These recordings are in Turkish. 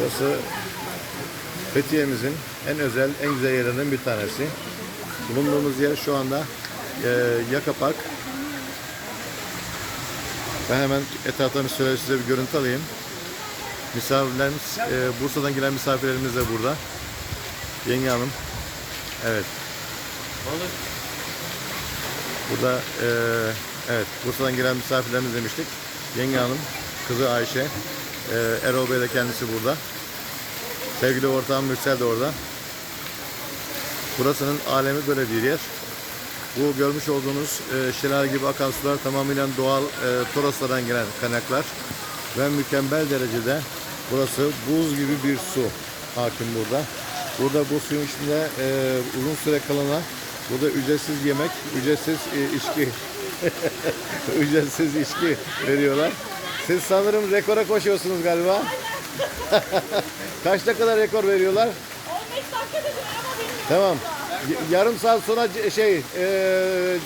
Burası Fethiye'mizin en özel, en güzel yerlerinden bir tanesi. Bulunduğumuz yer şu anda e, Yaka Park. Ben hemen etraftan şöyle size bir görüntü alayım. Misafirlerimiz, e, Bursa'dan gelen misafirlerimiz de burada. Yenge Hanım. Evet. Burada e, evet Bursa'dan gelen misafirlerimiz demiştik. Yenge Hanım, kızı Ayşe, e, Erol Bey de kendisi burada. Sevgili ortağım Mürsel de orada. Burasının alemi böyle bir yer. Bu görmüş olduğunuz e, şelale gibi akan sular tamamıyla doğal e, Toroslardan gelen kaynaklar ve mükemmel derecede burası buz gibi bir su hakim burada. Burada bu suyun içinde e, uzun süre kalana burada ücretsiz yemek, ücretsiz e, içki ücretsiz içki veriyorlar. Siz sanırım rekora koşuyorsunuz galiba. Kaç dakikada rekor veriyorlar? 15 dakika dedim ama benim Tamam. Y- yarım saat sonra ce- şey e,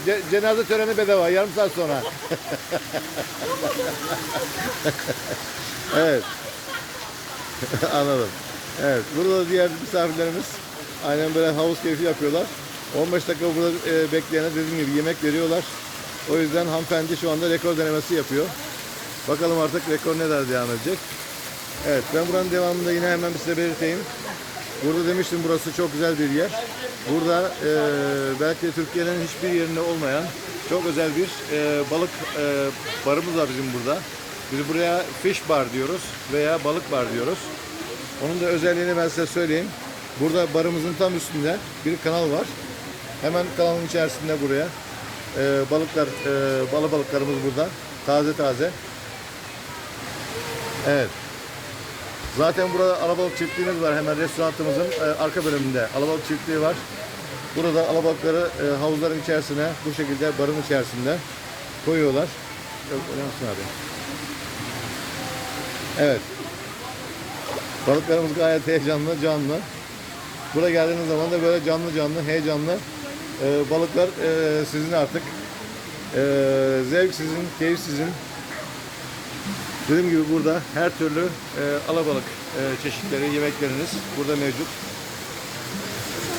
ce- cenaze töreni bedava. Yarım saat sonra. evet. Anladım. Evet. Burada da diğer misafirlerimiz aynen böyle havuz keyfi yapıyorlar. 15 dakika burada e, bekleyene dediğim gibi yemek veriyorlar. O yüzden hanımefendi şu anda rekor denemesi yapıyor. Bakalım artık rekor ne kadar devam edecek. Evet ben buranın devamında yine hemen size belirteyim. Burada demiştim burası çok güzel bir yer. Burada e, belki Türkiye'nin hiçbir yerinde olmayan çok özel bir e, balık e, barımız var bizim burada. Biz buraya fish bar diyoruz veya balık bar diyoruz. Onun da özelliğini ben size söyleyeyim. Burada barımızın tam üstünde bir kanal var. Hemen kanalın içerisinde buraya e, balıklar, e, balı balıklarımız burada. Taze taze. Evet. Zaten burada alabalık çiftliğimiz var hemen restoranımızın e, arka bölümünde alabalık çiftliği var. Burada alabalıkları e, havuzların içerisine bu şekilde barın içerisinde koyuyorlar. Yok, oynamasın abi. Evet. Balıklarımız gayet heyecanlı, canlı. Buraya geldiğiniz zaman da böyle canlı canlı, heyecanlı e, balıklar e, sizin artık. E, zevk sizin, keyif sizin. Dediğim gibi burada her türlü e, alabalık e, çeşitleri, yemekleriniz burada mevcut.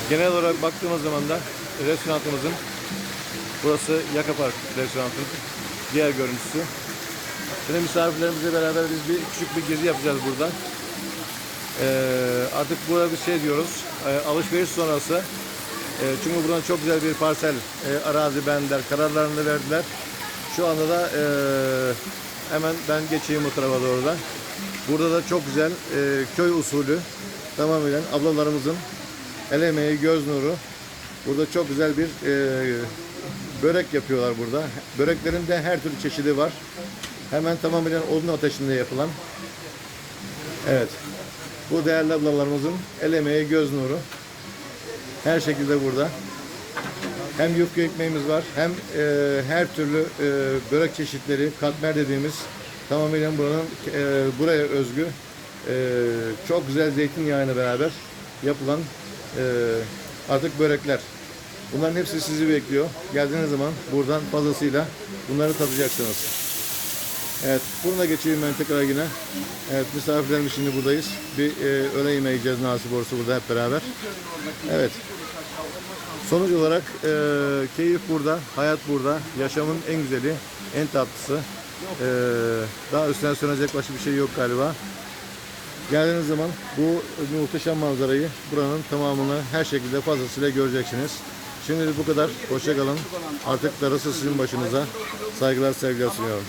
Genel olarak baktığımız zaman da restoranımızın burası Yaka Park restoranının diğer görüntüsü. Şimdi misafirlerimizle beraber biz bir küçük bir gezi yapacağız burada. E, artık burada bir şey diyoruz, e, alışveriş sonrası. E, çünkü buradan çok güzel bir parsel, e, arazi benler, kararlarını verdiler. Şu anda da e, hemen ben geçeyim o tarafa doğru da. Burada da çok güzel e, köy usulü tamamen ablalarımızın el emeği, göz nuru. Burada çok güzel bir e, börek yapıyorlar burada. Böreklerin de her türlü çeşidi var. Hemen tamamen odun ateşinde yapılan. Evet. Bu değerli ablalarımızın el emeği, göz nuru. Her şekilde burada. Hem yufka ekmeğimiz var hem e, her türlü e, börek çeşitleri, katmer dediğimiz tamamen buranın e, buraya özgü e, çok güzel zeytinyağıyla beraber yapılan e, artık börekler. Bunların hepsi sizi bekliyor. Geldiğiniz zaman buradan fazlasıyla bunları tadacaksınız. Evet, bunu da geçeyim ben tekrar yine. Evet, misafirlerimiz şimdi buradayız. Bir e, öğle yemeği yiyeceğiz nasip olursa burada hep beraber. Evet. Sonuç olarak e, keyif burada, hayat burada, yaşamın en güzeli, en tatlısı. E, daha üstüne söylenecek başka bir şey yok galiba. Geldiğiniz zaman bu muhteşem manzarayı buranın tamamını her şekilde fazlasıyla göreceksiniz. Şimdilik bu kadar. Hoşçakalın. Artık darısı sizin başınıza. Saygılar sevgiler sunuyorum.